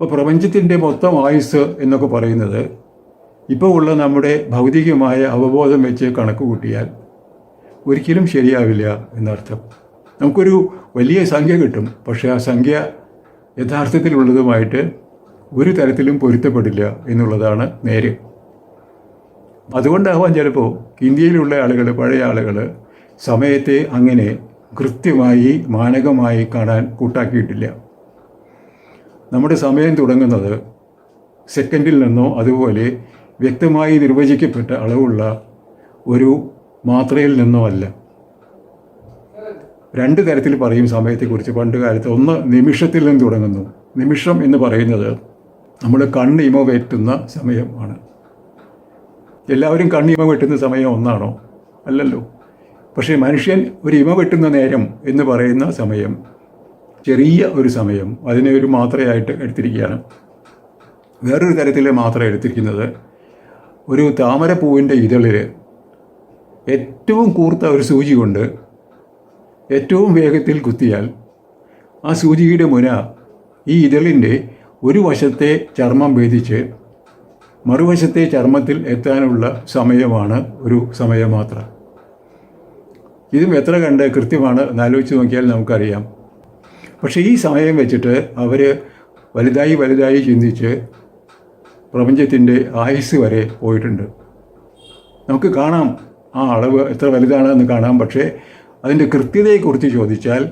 അപ്പോൾ പ്രപഞ്ചത്തിന്റെ മൊത്തം ആയുസ് എന്നൊക്കെ പറയുന്നത് ഇപ്പോൾ ഉള്ള നമ്മുടെ ഭൗതികമായ അവബോധം വെച്ച് കണക്ക് കൂട്ടിയാൽ ഒരിക്കലും ശരിയാവില്ല എന്നർത്ഥം. നമുക്കൊരു വലിയ സംഖ്യ കിട്ടും. പക്ഷേ ആ സംഖ്യ യഥാർത്ഥത്തിലുള്ളതുമായിട്ട് ഒരു തരത്തിലും പൊരുത്തപ്പെടില്ല എന്നുള്ളതാണ് നേര്. അതുകൊണ്ടാവാൻ ചിലപ്പോൾ ഇന്ത്യയിലുള്ള ആളുകൾ പഴയ ആളുകൾ സമയത്തെ അങ്ങനെ കൃത്യമായി മാനകമായി കാണാൻ കൂട്ടാക്കിയിട്ടില്ല. നമ്മുടെ സമയം തുടങ്ങുന്നത് സെക്കൻഡിൽ നിന്നോ അതുപോലെ വ്യക്തമായി നിർവചിക്കപ്പെട്ട അളവുള്ള ഒരു മാത്രയിൽ നിന്നോ അല്ല. രണ്ട് തരത്തിൽ പറയും സമയത്തെക്കുറിച്ച്. പണ്ട് കാലത്ത് ഒന്ന് നിമിഷത്തിൽ നിന്ന് തുടങ്ങുന്നു. നിമിഷം എന്ന് പറയുന്നത് നമ്മൾ കണ്ണിമ വെട്ടുന്ന സമയമാണ്. എല്ലാവരും കണ്ണിമ വെട്ടുന്ന സമയം ഒന്നാണോ? അല്ലല്ലോ. പക്ഷേ മനുഷ്യൻ ഒരു ഇമ വെട്ടുന്ന നേരം എന്ന് പറയുന്ന സമയം ചെറിയ ഒരു സമയം അതിനെ ഒരു മാത്രയായിട്ട് എടുത്തിരിക്കുകയാണ്. വേറൊരു തരത്തിൽ മാത്രം എടുത്തിരിക്കുന്നത് ഒരു താമരപ്പൂവിന്റെ ഇതളിൽ ഏറ്റവും കൂർത്ത ഒരു സൂചി കൊണ്ട് ഏറ്റവും വേഗത്തിൽ കുത്തിയാൽ ആ സൂചിയുടെ മുന ഈ ഇതളിന്റെ ഒരു വശത്തെ ചർമ്മം ഭേദിച്ച് മറുവശത്തെ ചർമ്മത്തിൽ എത്താനുള്ള സമയമാണ് ഒരു സമയമാത്ര. ഇതും എത്ര കണ്ട് കൃത്യമാണ് എന്നാലോചിച്ച് നോക്കിയാൽ നമുക്കറിയാം. പക്ഷേ ഈ സമയം വെച്ചിട്ട് അവർ വലുതായി വലുതായി ചിന്തിച്ച് പ്രപഞ്ചത്തിന്റെ ആയുസ് വരെ പോയിട്ടുണ്ട്. നമുക്ക് കാണാം ആ അളവ് എത്ര വലുതാണ് എന്ന് കാണാം. പക്ഷേ അതിന്റെ കൃത്യതയെക്കുറിച്ച് ചോദിച്ചാൽ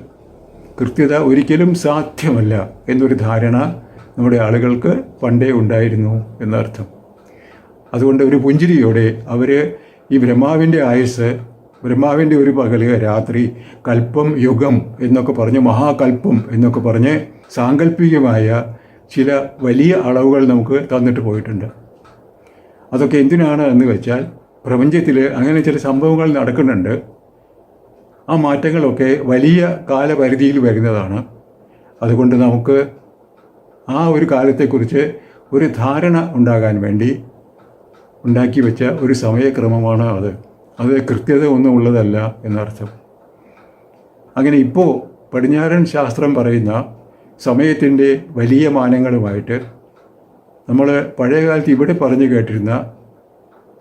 കൃത്യത ഒരിക്കലും സാധ്യമല്ല എന്നൊരു ധാരണ നമ്മുടെ ആളുകൾക്ക് പണ്ടേ ഉണ്ടായിരുന്നു എന്നർത്ഥം. അതുകൊണ്ട് ഒരു പുഞ്ചിരിയോടെ അവർ ഈ ബ്രഹ്മാവിന്റെ ആയുസ് ബ്രഹ്മാവിന്റെ ഒരു പകൽ രാത്രി കൽപ്പം യുഗം എന്നൊക്കെ പറഞ്ഞ് മഹാകൽപ്പം എന്നൊക്കെ പറഞ്ഞ് സാങ്കല്പികമായ ചില വലിയ അളവുകൾ നമുക്ക് തന്നിട്ട് പോയിട്ടുണ്ട്. അതൊക്കെ എന്തിനാണ് എന്ന് വെച്ചാൽ പ്രപഞ്ചത്തിൽ അങ്ങനെ ചില സംഭവങ്ങൾ നടക്കുന്നുണ്ട്. ആ മാറ്റങ്ങളൊക്കെ വലിയ കാലപരിധിയിൽ വരുന്നതാണ്. അതുകൊണ്ട് നമുക്ക് ആ ഒരു കാലത്തെക്കുറിച്ച് ഒരു ധാരണ ഉണ്ടാകാൻ വേണ്ടി ഉണ്ടാക്കി വെച്ച ഒരു സമയക്രമമാണ് അത്. അത് കൃത്യത ഒന്നും ഉള്ളതല്ല എന്നർത്ഥം. അങ്ങനെ ഇപ്പോൾ പടിഞ്ഞാറൻ ശാസ്ത്രം പറയുന്ന സമയത്തിന്റെ വലിയ മാനങ്ങളുമായിട്ട് നമ്മൾ പഴയകാലത്ത് ഇവിടെ പറഞ്ഞു കേട്ടിരുന്ന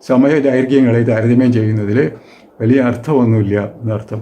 സമയ ദൈർഘ്യങ്ങളെ താരതമ്യം ചെയ്യുന്നതിൽ വലിയ അർത്ഥമൊന്നുമില്ല എന്നർത്ഥം.